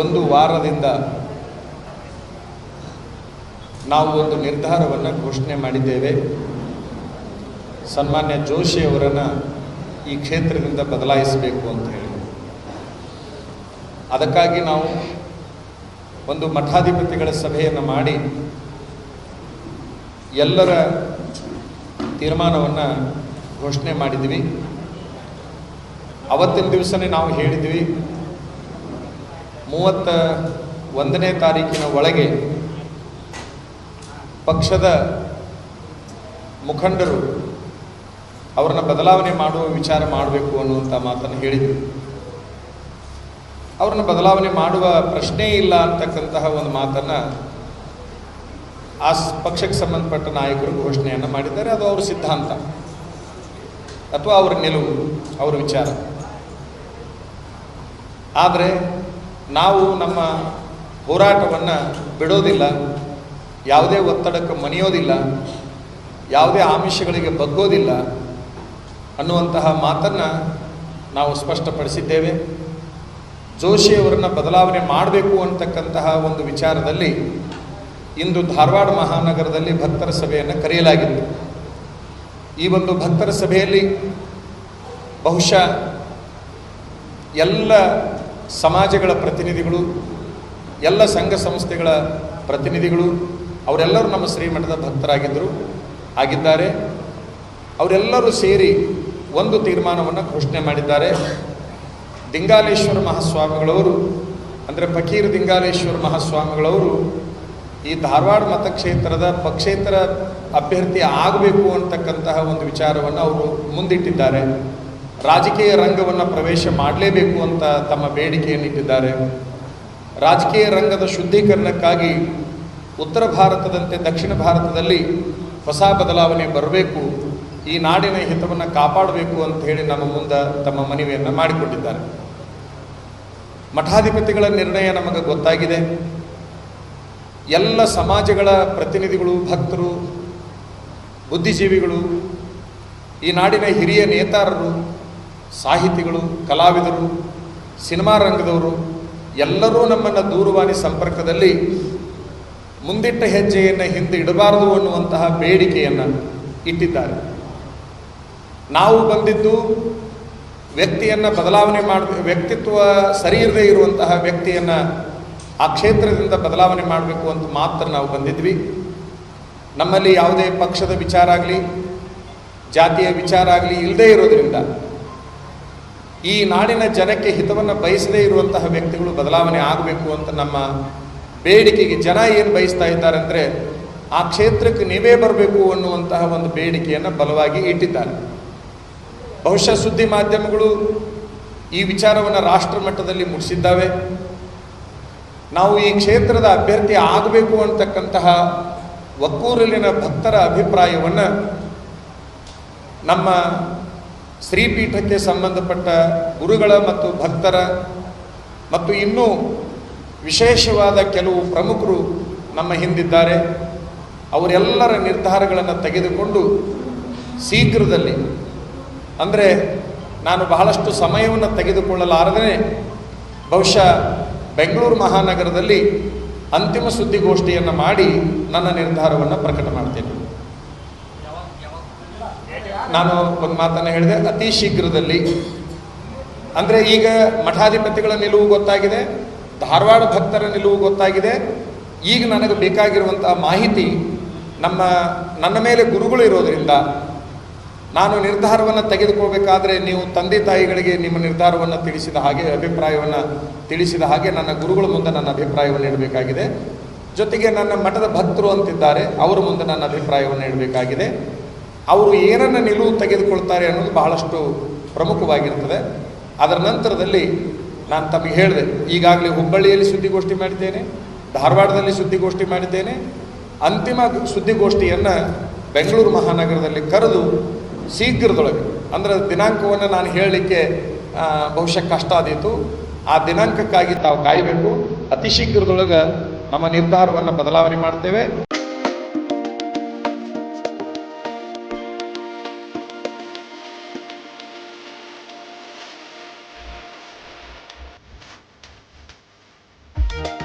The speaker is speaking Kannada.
ಒಂದು ವಾರದಿಂದ ನಾವು ಒಂದು ನಿರ್ಧಾರವನ್ನು ಘೋಷಣೆ ಮಾಡಿದ್ದೇವೆ. ಸನ್ಮಾನ್ಯ ಜೋಶಿಯವರನ್ನು ಈ ಕ್ಷೇತ್ರದಿಂದ ಬದಲಾಯಿಸಬೇಕು ಅಂತ ಹೇಳಿ. ಅದಕ್ಕಾಗಿ ನಾವು ಒಂದು ಮಠಾಧಿಪತಿಗಳ ಸಭೆಯನ್ನು ಮಾಡಿ ಎಲ್ಲರ ತೀರ್ಮಾನವನ್ನು ಘೋಷಣೆ ಮಾಡಿದ್ವಿ. ಅವತ್ತಿನ ದಿವಸನೇ ನಾವು ಹೇಳಿದ್ವಿ ಮೂವತ್ತ ಒಂದನೇ ತಾರೀಕಿನ ಒಳಗೆ ಪಕ್ಷದ ಮುಖಂಡರು ಅವರನ್ನು ಬದಲಾವಣೆ ಮಾಡುವ ವಿಚಾರ ಮಾಡಬೇಕು ಅನ್ನುವಂಥ ಮಾತನ್ನು ಹೇಳಿದರು. ಅವ್ರನ್ನ ಬದಲಾವಣೆ ಮಾಡುವ ಪ್ರಶ್ನೆ ಇಲ್ಲ ಅಂತಕ್ಕಂತಹ ಒಂದು ಮಾತನ್ನು ಆ ಪಕ್ಷಕ್ಕೆ ಸಂಬಂಧಪಟ್ಟ ನಾಯಕರು ಘೋಷಣೆಯನ್ನು ಮಾಡಿದ್ದಾರೆ. ಅದು ಅವ್ರ ಸಿದ್ಧಾಂತ ಅಥವಾ ಅವರ ನಿಲುವು, ಅವರ ವಿಚಾರ. ಆದರೆ ನಾವು ನಮ್ಮ ಹೋರಾಟವನ್ನು ಬಿಡೋದಿಲ್ಲ, ಯಾವುದೇ ಒತ್ತಡಕ್ಕೆ ಮಣಿಯೋದಿಲ್ಲ, ಯಾವುದೇ ಆಮಿಷಗಳಿಗೆ ಬಗ್ಗೋದಿಲ್ಲ ಅನ್ನುವಂತಹ ಮಾತನ್ನು ನಾವು ಸ್ಪಷ್ಟಪಡಿಸಿದ್ದೇವೆ. ಜೋಶಿಯವರನ್ನು ಬದಲಾವಣೆ ಮಾಡಬೇಕು ಅಂತಕ್ಕಂತಹ ಒಂದು ವಿಚಾರದಲ್ಲಿ ಇಂದು ಧಾರವಾಡ ಮಹಾನಗರದಲ್ಲಿ ಭಕ್ತರ ಸಭೆಯನ್ನು ಕರೆಯಲಾಗಿತ್ತು. ಈ ಒಂದು ಭಕ್ತರ ಸಭೆಯಲ್ಲಿ ಬಹುಶಃ ಎಲ್ಲ ಸಮಾಜಗಳ ಪ್ರತಿನಿಧಿಗಳು, ಎಲ್ಲ ಸಂಘ ಸಂಸ್ಥೆಗಳ ಪ್ರತಿನಿಧಿಗಳು, ಅವರೆಲ್ಲರೂ ನಮ್ಮ ಶ್ರೀಮಠದ ಭಕ್ತರಾಗಿದ್ದರು, ಆಗಿದ್ದಾರೆ. ಅವರೆಲ್ಲರೂ ಸೇರಿ ಒಂದು ತೀರ್ಮಾನವನ್ನು ಘೋಷಣೆ ಮಾಡಿದ್ದಾರೆ. ದಿಂಗಾಲೇಶ್ವರ ಮಹಾಸ್ವಾಮಿಗಳವರು, ಅಂದರೆ ಫಕೀರ್ ದಿಂಗಾಲೇಶ್ವರ ಮಹಾಸ್ವಾಮಿಗಳವರು ಈ ಧಾರವಾಡ ಮತಕ್ಷೇತ್ರದ ಪಕ್ಷೇತರ ಅಭ್ಯರ್ಥಿ ಆಗಬೇಕು ಅಂತಕ್ಕಂತಹ ಒಂದು ವಿಚಾರವನ್ನು ಅವರು ಮುಂದಿಟ್ಟಿದ್ದಾರೆ. ರಾಜಕೀಯ ರಂಗವನ್ನು ಪ್ರವೇಶ ಮಾಡಲೇಬೇಕು ಅಂತ ತಮ್ಮ ಬೇಡಿಕೆಯನ್ನು ಇಟ್ಟಿದ್ದಾರೆ. ರಾಜಕೀಯ ರಂಗದ ಶುದ್ಧೀಕರಣಕ್ಕಾಗಿ ಉತ್ತರ ಭಾರತದಂತೆ ದಕ್ಷಿಣ ಭಾರತದಲ್ಲಿ ಹೊಸ ಬದಲಾವಣೆ ಬರಬೇಕು. ಈ ನಾಡಿನ ಹಿತವನ್ನು ಕಾಪಾಡಬೇಕು ಅಂತ ಹೇಳಿ ನಮ್ಮ ಮುಂದೆ ತಮ್ಮ ಮನವಿಯನ್ನು ಮಾಡಿಕೊಂಡಿದ್ದಾರೆ. ಮಠಾಧಿಪತಿಗಳ ನಿರ್ಣಯ ನಮಗೆ ಗೊತ್ತಾಗಿದೆ. ಎಲ್ಲ ಸಮಾಜಗಳ ಪ್ರತಿನಿಧಿಗಳು, ಭಕ್ತರು, ಬುದ್ಧಿಜೀವಿಗಳು, ಈ ನಾಡಿನ ಹಿರಿಯ ನೇತಾರರು ಸಾಹಿತಿಗಳು, ಕಲಾವಿದರು, ಸಿನಿಮಾ ರಂಗದವರು ಎಲ್ಲರೂ ನಮ್ಮನ್ನು ದೂರವಾಣಿ ಸಂಪರ್ಕದಲ್ಲಿ ಮುಂದಿಟ್ಟ ಹೆಜ್ಜೆಯನ್ನು ಹಿಂದೆ ಇಡಬಾರದು ಅನ್ನುವಂತಹ ಬೇಡಿಕೆಯನ್ನು ಇಟ್ಟಿದ್ದಾರೆ. ನಾವು ಬಂದಿದ್ದು ವ್ಯಕ್ತಿಯನ್ನು ಬದಲಾವಣೆ ಮಾಡ, ವ್ಯಕ್ತಿತ್ವ ಸರಿ ಇರದೇ ಇರುವಂತಹ ವ್ಯಕ್ತಿಯನ್ನು ಆ ಕ್ಷೇತ್ರದಿಂದ ಬದಲಾವಣೆ ಮಾಡಬೇಕು ಅಂತ ಮಾತ್ರ ನಾವು ಬಂದಿದ್ವಿ. ನಮ್ಮಲ್ಲಿ ಯಾವುದೇ ಪಕ್ಷದ ವಿಚಾರ ಆಗಲಿ, ಜಾತಿಯ ವಿಚಾರ ಆಗಲಿ ಇಲ್ಲದೇ ಇರೋದ್ರಿಂದ ಈ ನಾಡಿನ ಜನಕ್ಕೆ ಹಿತವನ್ನು ಬಯಸದೇ ಇರುವಂತಹ ವ್ಯಕ್ತಿಗಳು ಬದಲಾವಣೆ ಆಗಬೇಕು ಅಂತ ನಮ್ಮ ಬೇಡಿಕೆಗೆ ಜನ ಏನು ಬಯಸ್ತಾ ಇದ್ದಾರೆ ಅಂದರೆ ಆ ಕ್ಷೇತ್ರಕ್ಕೆ ನೀವೇ ಬರಬೇಕು ಅನ್ನುವಂತಹ ಒಂದು ಬೇಡಿಕೆಯನ್ನು ಬಲವಾಗಿ ಇಟ್ಟಿದ್ದಾರೆ. ಬಹುಶಃ ಸುದ್ದಿ ಮಾಧ್ಯಮಗಳು ಈ ವಿಚಾರವನ್ನು ರಾಷ್ಟ್ರ ಮಟ್ಟದಲ್ಲಿ ಮುಟ್ಟಿಸಿದ್ದಾವೆ. ನಾವು ಈ ಕ್ಷೇತ್ರದ ಅಭ್ಯರ್ಥಿ ಆಗಬೇಕು ಅಂತಕ್ಕಂತಹ ಒಕ್ಕೂರಲ್ಲಿನ ಭಕ್ತರ ಅಭಿಪ್ರಾಯವನ್ನು ನಮ್ಮ ಶ್ರೀಪೀಠಕ್ಕೆ ಸಂಬಂಧಪಟ್ಟ ಗುರುಗಳ ಮತ್ತು ಭಕ್ತರ ಮತ್ತು ಇನ್ನೂ ವಿಶೇಷವಾದ ಕೆಲವು ಪ್ರಮುಖರು ನಮ್ಮ ಹಿಂದಿದ್ದಾರೆ. ಅವರೆಲ್ಲರ ನಿರ್ಧಾರಗಳನ್ನು ತೆಗೆದುಕೊಂಡು ಶೀಘ್ರದಲ್ಲಿ, ಅಂದರೆ ನಾನು ಬಹಳಷ್ಟು ಸಮಯವನ್ನು ತೆಗೆದುಕೊಳ್ಳಲಾರದೇ ಬಹುಶಃ ಬೆಂಗಳೂರು ಮಹಾನಗರದಲ್ಲಿ ಅಂತಿಮ ಸುದ್ದಿಗೋಷ್ಠಿಯನ್ನು ಮಾಡಿ ನನ್ನ ನಿರ್ಧಾರವನ್ನು ಪ್ರಕಟ ಮಾಡ್ತೇನೆ. ನಾನು ಒಂದು ಮಾತನ್ನು ಹೇಳಿದೆ, ಅತಿ ಶೀಘ್ರದಲ್ಲಿ. ಅಂದರೆ ಈಗ ಮಠಾಧಿಪತಿಗಳ ನಿಲುವು ಗೊತ್ತಾಗಿದೆ, ಧಾರವಾಡ ಭಕ್ತರ ನಿಲುವು ಗೊತ್ತಾಗಿದೆ. ಈಗ ನನಗೆ ಬೇಕಾಗಿರುವಂತಹ ಮಾಹಿತಿ ನಮ್ಮ, ನನ್ನ ಮೇಲೆ ಗುರುಗಳು ಇರೋದರಿಂದ ನಾನು ನಿರ್ಧಾರವನ್ನು ತೆಗೆದುಕೊಳ್ಬೇಕಾದ್ರೆ ನೀವು ತಂದೆ ತಾಯಿಗಳಿಗೆ ನಿಮ್ಮ ನಿರ್ಧಾರವನ್ನು ತಿಳಿಸಿದ ಹಾಗೆ, ಅಭಿಪ್ರಾಯವನ್ನು ತಿಳಿಸಿದ ಹಾಗೆ ನನ್ನ ಗುರುಗಳ ಮುಂದೆ ನನ್ನ ಅಭಿಪ್ರಾಯವನ್ನು ಇಡಬೇಕಾಗಿದೆ ಜೊತೆಗೆ ನನ್ನ ಮಠದ ಭಕ್ತರು ಅಂತಿದ್ದಾರೆ, ಅವರ ಮುಂದೆ ನನ್ನ ಅಭಿಪ್ರಾಯವನ್ನು ಇಡಬೇಕಾಗಿದೆ ಅವರು ಏನನ್ನು ನಿಲುವು ತೆಗೆದುಕೊಳ್ತಾರೆ ಅನ್ನೋದು ಬಹಳಷ್ಟು ಪ್ರಮುಖವಾಗಿರ್ತದೆ. ಅದರ ನಂತರದಲ್ಲಿ ನಾನು ತಮಗೆ ಹೇಳಿದೆ, ಈಗಾಗಲೇ ಹುಬ್ಬಳ್ಳಿಯಲ್ಲಿ ಸುದ್ದಿಗೋಷ್ಠಿ ಮಾಡಿದ್ದೇನೆ, ಧಾರವಾಡದಲ್ಲಿ ಸುದ್ದಿಗೋಷ್ಠಿ ಮಾಡಿದ್ದೇನೆ, ಅಂತಿಮ ಸುದ್ದಿಗೋಷ್ಠಿಯನ್ನು ಬೆಂಗಳೂರು ಮಹಾನಗರದಲ್ಲಿ ಕರೆದು ಶೀಘ್ರದೊಳಗೆ, ಅಂದರೆ ದಿನಾಂಕವನ್ನು ನಾನು ಹೇಳಲಿಕ್ಕೆ ಬಹುಶಃ ಕಷ್ಟ ಆದೀತು. ಆ ದಿನಾಂಕಕ್ಕಾಗಿ ತಾವು ಕಾಯಬೇಕು. ಅತಿ ಶೀಘ್ರದೊಳಗೆ ನಮ್ಮ ನಿರ್ಧಾರವನ್ನು ಬದಲಾವಣೆ ಮಾಡ್ತೇವೆ.